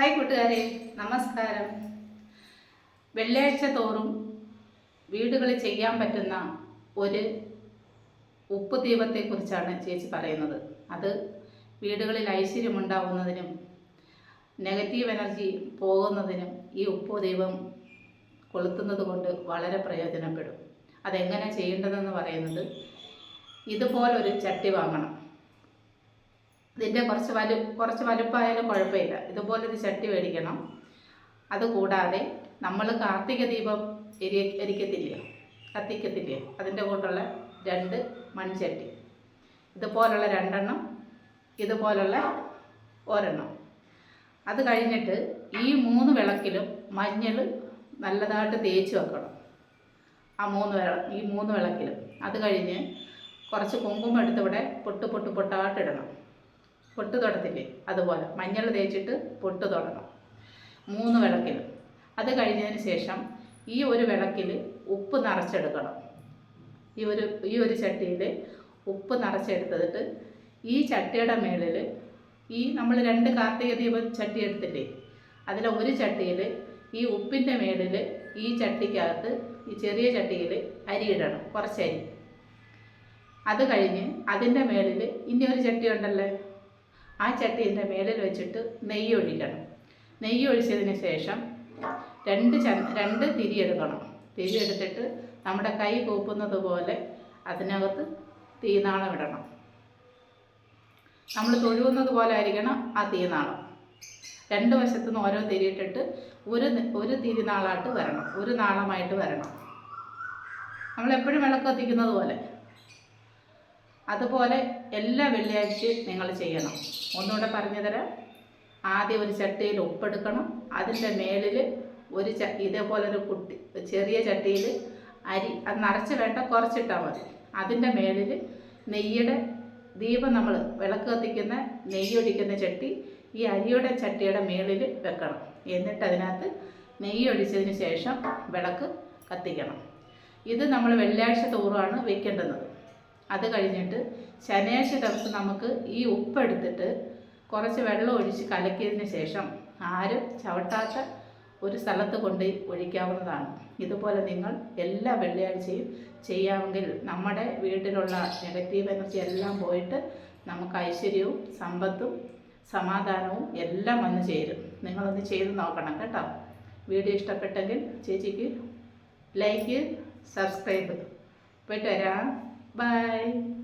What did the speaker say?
Hi കൂട്ടുകാരെ. നമസ്കാരം. വെള്ളിയാഴ്ച തോറും വീടുകളിൽ ചെയ്യാൻ പറ്റുന്ന ഒരു ഉപ്പ് ദീപത്തെക്കുറിച്ചാണ് ചേച്ചി പറയുന്നത്. അത് വീടുകളിൽ ഐശ്വര്യം ഐശ്വര്യമുണ്ടാവുന്നതിനും നെഗറ്റീവ് എനർജി പോകുന്നതിനും ഈ ഉപ്പ് ദീപം കൊളുത്തുന്നത് കൊണ്ട് വളരെ പ്രയോജനപ്പെടും. അതെങ്ങനെ ചെയ്യേണ്ടതെന്ന് പറയുന്നത് ഇതുപോലൊരു ചട്ടി വാങ്ങണം. ഇതിന്റെ കുറച്ച് വലു കുറച്ച് വലുപ്പമായാലും കുഴപ്പമില്ല. ഇതുപോലൊരു ചട്ടി മേടിക്കണം. അതുകൂടാതെ നമ്മൾ കാർത്തിക ദീപം എരി എരിക്കത്തില്ല? കത്തിക്കത്തില്ല? അതിന്റെ കൂട്ടുള്ള രണ്ട് മൺചട്ടി. ഇതുപോലുള്ള രണ്ടെണ്ണം ഇതുപോലുള്ള ഒരെണ്ണം. അത് കഴിഞ്ഞിട്ട് ഈ മൂന്ന് വിളക്കിലും മഞ്ഞൾ നല്ലതായിട്ട് തേച്ച് വെക്കണം. ആ മൂന്ന് വിള ഈ മൂന്ന് വിളക്കിലും. അത് കഴിഞ്ഞ് കുറച്ച് കുങ്കുമം എടുത്ത് ഇവിടെ പൊട്ട് പൊട്ട് പൊട്ടായിട്ടിടണം പൊട്ട് തൊടത്തില്ലേ? അതുപോലെ മഞ്ഞൾ തേച്ചിട്ട് പൊട്ട് തൊടണം. മൂന്ന് വിളക്കിൽ. അത് കഴിഞ്ഞതിന് ശേഷം ഈ ഒരു വിളക്കിൽ ഉപ്പ് നിറച്ചെടുക്കണം. ഈ ഒരു ഈ ഒരു ചട്ടിയിൽ ഉപ്പ് നിറച്ചെടുത്തിട്ട് ഈ ചട്ടിയുടെ മേളിൽ ഈ നമ്മൾ രണ്ട് കാർത്തിക ദീപം ചട്ടി എടുത്തില്ലേ? അതിൽ ഒരു ചട്ടിയിൽ ഈ ഉപ്പിന്റെ മേളിൽ ഈ ചട്ടിക്കകത്ത് ഈ ചെറിയ ചട്ടിയിൽ അരി ഇടണം. കുറച്ച് അരി. അത് കഴിഞ്ഞ് അതിന്റെ മേളിൽ ഇനി ഒരു ചട്ടി ഉണ്ടല്ലേ? ആ ചട്ടീന്റെ മേലിൽ വെച്ചിട്ട് നെയ്യ് ഒഴിക്കണം. നെയ്യ് ഒഴിച്ചതിന് ശേഷം രണ്ട് ച രണ്ട് തിരി എടുക്കണം. തിരി എടുത്തിട്ട് നമ്മുടെ കൈ കൂപ്പുന്നത് പോലെ അതിനകത്ത് തീനാളം ഇടണം. നമ്മൾ തൊഴുവുന്നത് പോലെ ആയിരിക്കണം ആ തീനാളം. രണ്ട് വശത്തു നിന്ന് ഓരോ തിരിയിട്ടിട്ട് ഒരു ഒരു തിരിനാളായിട്ട് വരണം. ഒരു നാളമായിട്ട് വരണം. നമ്മളെപ്പോഴും വിളക്ക് കത്തിക്കുന്നത് പോലെ. അതുപോലെ എല്ലാ വെള്ളിയാഴ്ചയും നിങ്ങൾ ചെയ്യണം. ഒന്നുകൂടെ പറഞ്ഞു തരാം. ആദ്യം ഒരു ചട്ടിയിൽ ഉപ്പെടുക്കണം. അതിന്റെ മേലിൽ ഒരു ച ഇതേപോലൊരു കുട്ടി ചെറിയ ചട്ടിയിൽ അരി അത് നിറച്ച് വേണ്ട കുറച്ചിട്ടാൽ മതി. അതിന്റെ മേളിൽ നെയ്യുടെ ദീപം നമ്മൾ വിളക്ക് കത്തിക്കുന്ന നെയ്യ് ഒഴിക്കുന്ന ചട്ടി ഈ അരിയുടെ ചട്ടിയുടെ മേളിൽ വെക്കണം. എന്നിട്ട് അതിനകത്ത് നെയ്യ് ഒഴിച്ചതിന് ശേഷം വിളക്ക് കത്തിക്കണം. ഇത് നമ്മൾ വെള്ളിയാഴ്ച തോറുമാണ് വെക്കേണ്ടുന്നത് അത് കഴിഞ്ഞിട്ട് ശനിയാഴ്ച ദിവസം നമുക്ക് ഈ ഉപ്പെടുത്തിട്ട് കുറച്ച് വെള്ളം ഒഴിച്ച് കലക്കിയതിന് ശേഷം ആരും ചവിട്ടാത്ത ഒരു സ്ഥലത്ത് കൊണ്ട് ഒഴിക്കാവുന്നതാണ്. ഇതുപോലെ നിങ്ങൾ എല്ലാ വെള്ളിയാഴ്ചയും ചെയ്യാമെങ്കിൽ നമ്മുടെ വീട്ടിലുള്ള നെഗറ്റീവ് എനർജി എല്ലാം പോയിട്ട് നമുക്ക് ഐശ്വര്യവും സമ്പത്തും സമാധാനവും എല്ലാം വന്ന് ചേരും. നിങ്ങളൊന്ന് ചെയ്ത് നോക്കണം കേട്ടോ. വീഡിയോ ഇഷ്ടപ്പെട്ടെങ്കിൽ ചേച്ചിക്ക് ലൈക്ക് സബ്സ്ക്രൈബ്. പോയിട്ട് വരാം. Bye.